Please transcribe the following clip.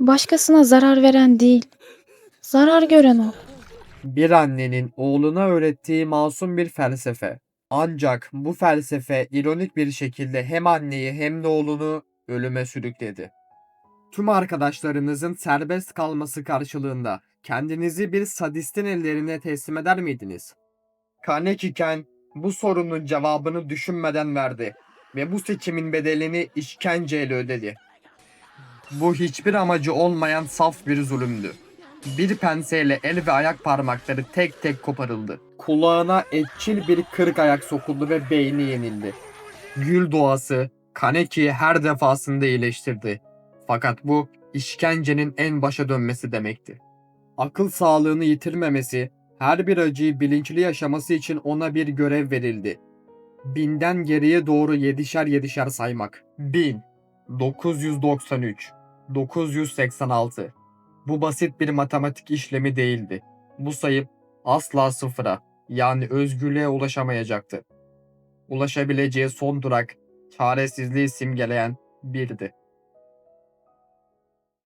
Başkasına zarar veren değil, zarar gören o. Bir annenin oğluna öğrettiği masum bir felsefe. Ancak bu felsefe ironik bir şekilde hem anneyi hem de oğlunu ölüme sürükledi. Tüm arkadaşlarınızın serbest kalması karşılığında kendinizi bir sadistin ellerine teslim eder miydiniz? Kaneki Ken bu sorunun cevabını düşünmeden verdi ve bu seçimin bedelini işkenceyle ödedi. Bu hiçbir amacı olmayan saf bir zulümdü. Bir penseyle el ve ayak parmakları tek tek koparıldı. Kulağına etçil bir kırık ayak sokuldu ve beyni yenildi. Gül doğası Kaneki'yi her defasında iyileştirdi. Fakat bu işkencenin en başa dönmesi demekti. Akıl sağlığını yitirmemesi, her bir acıyı bilinçli yaşaması için ona bir görev verildi. Binden geriye doğru yedişer yedişer saymak. 1000, 993, 986. Bu basit bir matematik işlemi değildi. Bu sayı asla sıfıra yani özgürlüğe ulaşamayacaktı. Ulaşabileceği son durak çaresizliği simgeleyen birdi.